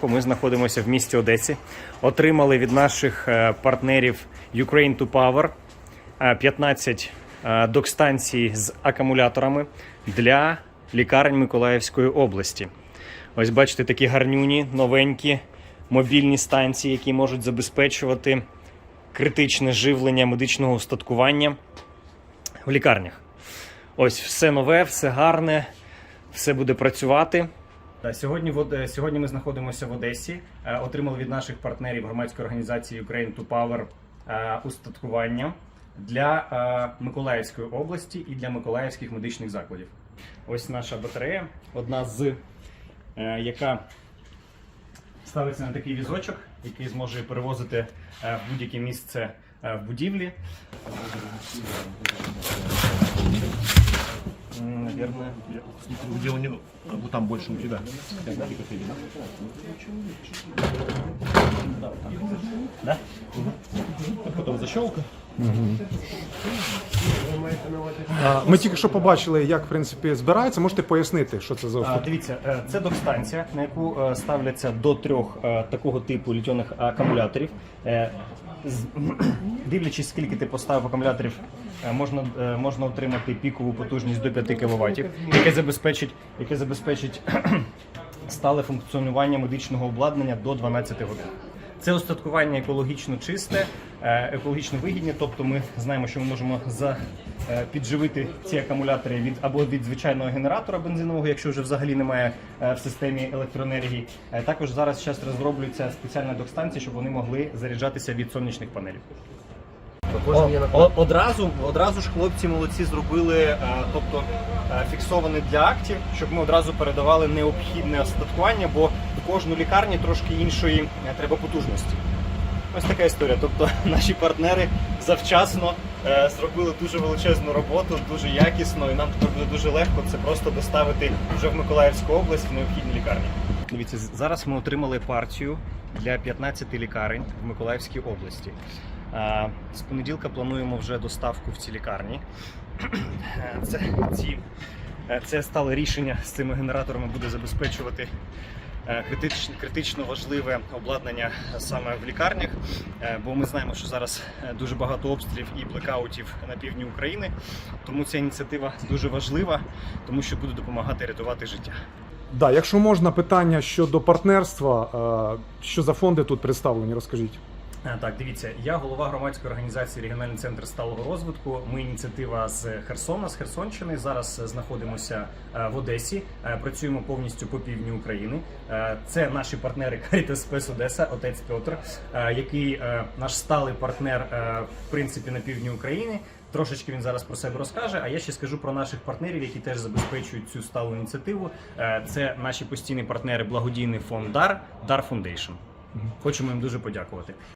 доставку. Ми знаходимося в місті Одесі. Отримали від наших е, партнерів Ukraine to Power е, 15 е, док-станцій з акумуляторами для лікарень Миколаївської області. Ось бачите, такі гарнюні, новенькі мобільні станції, які можуть забезпечувати критичне живлення медичного устаткування в лікарнях. Ось все нове, все гарне, все буде працювати. Сьогодні, сьогодні ми знаходимося в Одесі. Е, Отримали від наших партнерів громадської організації Ukraine to Power е, устаткування для е, Миколаївської області і для миколаївських медичних закладів. Ось наша батарея, одна з е, яка ставиться на такий візочок, який зможе перевозити е, в будь-яке місце е, в будівлі. Наверное, Дело не вот там больше у тебя. да? Потом защелка. Ми тільки що побачили, як в принципі збирається. Можете пояснити, що це за А, дивіться, е, це док-станція, на яку е, ставляться до трьох е, такого типу літьоних акумуляторів. Е, з- Дивлячись, скільки ти поставив акумуляторів, можна, е, можна отримати пікову потужність до 5 кВт, яке забезпечить, яке забезпечить стале функціонування медичного обладнання до 12 годин. Це устаткування екологічно чисте, е, екологічно вигідне, тобто ми знаємо, що ми можемо за, е, підживити ці акумулятори від або від звичайного генератора бензинового, якщо вже взагалі немає е, в системі електроенергії. Е, Також зараз зараз розроблюється спеціальна док-станція, щоб вони могли заряджатися від сонячних панелів. О, одразу, одразу ж хлопці молодці зробили, е, тобто е, фіксований для актів, щоб ми одразу передавали необхідне остаткування, бо в кожну лікарні трошки іншої е, треба потужності. Ось така історія. Тобто наші партнери завчасно е, зробили дуже величезну роботу, дуже якісно, і нам тепер буде дуже легко це просто доставити вже в Миколаївську область в необхідні лікарні. Дивіться, зараз ми отримали партію для 15 лікарень в Миколаївській області. А, З понеділка плануємо вже доставку в ці лікарні. Е, Це, ці, е, це стале рішення з цими генераторами буде забезпечувати е, критично, критично важливе обладнання саме в лікарнях, е, бо ми знаємо, що зараз е, дуже багато обстрілів і блекаутів на півдні України. Тому ця ініціатива дуже важлива, тому що буде допомагати рятувати життя. Да, якщо можна, питання щодо партнерства, е, що за фонди тут представлені, розкажіть. Е, Так, дивіться, я голова громадської організації Регіональний центр сталого розвитку. Ми ініціатива з Херсона, з Херсонщини. Зараз е, знаходимося е, в Одесі. Працюємо повністю по півдні України. Це наші партнери Caritas Спес Одеса, отець Петр, який наш сталий партнер в принципі на півдні України. Трошечки він зараз про себе розкаже. А я ще скажу про наших партнерів, які теж забезпечують цю сталу ініціативу. Це наші постійні партнери, благодійний фонд Дар Дар Фундейшн. Хочемо їм дуже подякувати.